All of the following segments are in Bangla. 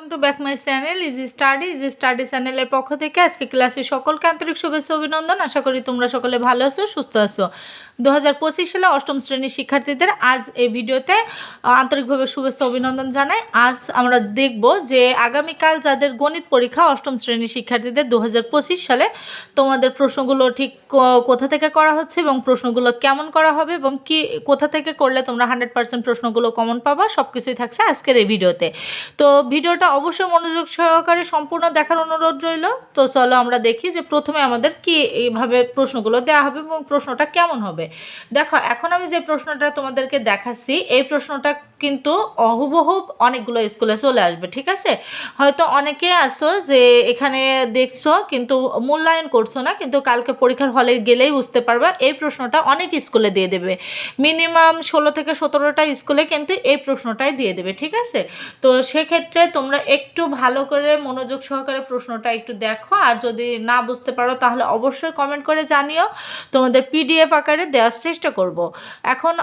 Welcome to back my channel easy study easy study চ্যানেলের পক্ষ থেকে আজকে ক্লাসে সকলকে আন্তরিক শুভেচ্ছা অভিনন্দন। আশা করি তোমরা সকলে ভালো আছো, সুস্থ আছো। দু হাজার পঁচিশ সালে অষ্টম শ্রেণির শিক্ষার্থীদের আজ এই ভিডিওতে আন্তরিকভাবে শুভেচ্ছা অভিনন্দন জানাই। আজ আমরা দেখব যে আগামীকাল যাদের গণিত পরীক্ষা অষ্টম শ্রেণির শিক্ষার্থীদের দু হাজার পঁচিশ সালে তোমাদের প্রশ্নগুলো ঠিক কোথা থেকে করা হচ্ছে এবং প্রশ্নগুলো কেমন করা হবে এবং কি, কোথা থেকে করলে তোমরা হান্ড্রেড পার্সেন্ট প্রশ্নগুলো কমন পাবা সব কিছুই থাকছে আজকের এই ভিডিওতে। তো ভিডিওটা অবশ্যই মনোযোগ সহকারে সম্পূর্ণ দেখার অনুরোধ রইল। তো চলো আমরা দেখি যে প্রথমে আমাদের কি এইভাবে প্রশ্নগুলো দেওয়া হবে এবং প্রশ্নটা কেমন হবে। দেখো, এখন আমি যে প্রশ্নটা তোমাদেরকে দেখাচ্ছি, এই প্রশ্নটা কিন্তু অহুবহু অনেকগুলো স্কুলে চলে আসবে, ঠিক আছে? হয়তো অনেকে আসো যে এখানে দেখছ কিন্তু মূল্যায়ন করছ না, কিন্তু কালকে পরীক্ষার হলে গেলেই বুঝতে পারবা এই প্রশ্নটা অনেক স্কুলে দিয়ে দেবে। মিনিমাম ষোলো থেকে সতেরোটা স্কুলে কিন্তু এই প্রশ্নটাই দিয়ে দেবে, ঠিক আছে? তো সেক্ষেত্রে তোমরা একটু ভালো করে মনোযোগ সহকারে প্রশ্নটা একটু দেখো, আর যদি না বুঝতে পারো তাহলে অবশ্যই কমেন্ট করে জানিও। তোমাদের পিডিএফ আকারে দেওয়ার চেষ্টা করব। এখন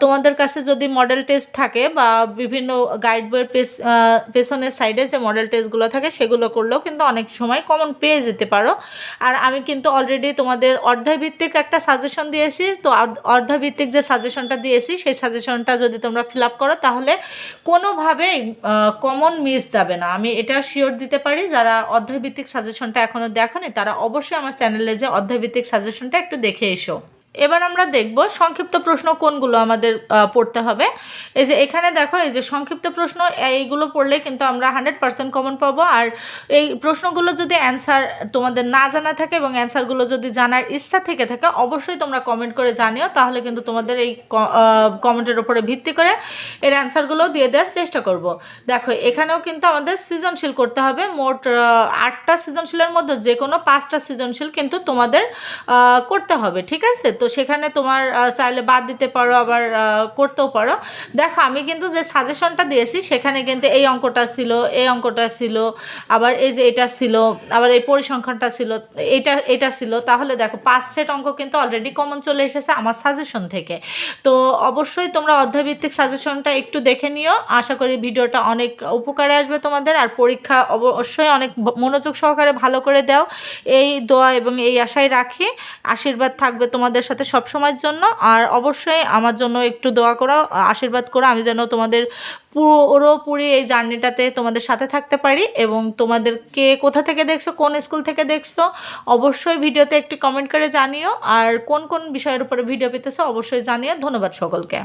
তোমাদের কাছে যদি মডেল টেস্ট থাকে বা বিভিন্ন গাইড বইয়ের পেছনের সাইডে যে মডেল টেস্টগুলো থাকে সেগুলো করলেও কিন্তু অনেক সময় কমন পেয়ে যেতে পারো। আর আমি কিন্তু অলরেডি তোমাদের অর্ধাভিত্তিক একটা সাজেশন দিয়েছি, তো অর্ধ- অর্ধাভিত্তিক যে সাজেশনটা দিয়েছি, সেই সাজেশনটা যদি তোমরা ফিল আপ করো তাহলে কোনোভাবেই কমন মিস যাবে না। আমি এটা শিওর দিতে পারি যারা অধ্যায়ভিত্তিক সাজেশনটা এখনও দেখোনি, তারা অবশ্যই আমার চ্যানেলে যে অধ্যায়ভিত্তিক সাজেশনটা একটু দেখে এসো। এবার আমরা দেখব সংক্ষিপ্ত প্রশ্ন কোনগুলো আমাদের পড়তে হবে। এই যে এখানে দেখো, এই যে সংক্ষিপ্ত প্রশ্ন, এইগুলো পড়লে কিন্তু আমরা হান্ড্রেড পার্সেন্ট কমন পাবো। আর এই প্রশ্নগুলো যদি অ্যান্সার তোমাদের না জানা থাকে এবং অ্যান্সারগুলো যদি জানার ইচ্ছা থেকে থাকে, অবশ্যই তোমরা কমেন্ট করে জানিও। তাহলে কিন্তু তোমাদের এই কমেন্টের উপরে ভিত্তি করে এর অ্যান্সারগুলো দিয়ে দেওয়ার চেষ্টা করব। দেখো, এখানেও কিন্তু আমাদের সৃজনশীল করতে হবে। মোট আটটা সৃজনশীলের মধ্যে যে কোনো পাঁচটা সৃজনশীল কিন্তু তোমাদের করতে হবে, ঠিক আছে? তো সেখানে তোমার চাইলে বাদ দিতে পারো, আবার করতেও পারো। দেখো, আমি কিন্তু যে সাজেশনটা দিয়েছি, সেখানে কিন্তু এই অঙ্কটা ছিল, এই অঙ্কটা ছিল, আবার এই যে এটা ছিল, আবার এই পরিসংখ্যানটা ছিল, এটা এটা ছিল। তাহলে দেখো, পাঁচ সেট অঙ্ক কিন্তু অলরেডি কমন চলে এসেছে আমার সাজেশন থেকে। তো অবশ্যই তোমরা অধ্যায়ভিত্তিক সাজেশনটা একটু দেখে নিও। আশা করি ভিডিওটা অনেক উপকারে আসবে তোমাদের, আর পরীক্ষা অবশ্যই অনেক মনোযোগ সহকারে ভালো করে দাও। এই দোয়া এবং এই আশাই রাখি। আশীর্বাদ থাকবে তোমাদের সাথে সব সময়ের জন্য, আর অবশ্যই আমার জন্য একটু দোয়া করো, আশীর্বাদ করো, আমি যেন তোমাদের পুরোপুরি এই জার্নিটাতে তোমাদের সাথে থাকতে পারি এবং তোমাদেরকে কোথা থেকে দেখছ, কোন স্কুল থেকে দেখছ, অবশ্যই ভিডিওতে একটি কমেন্ট করে জানিও, আর কোন কোন বিষয়ের উপরে ভিডিও পেতেছো, অবশ্যই জানিও। ধন্যবাদ সকলকে।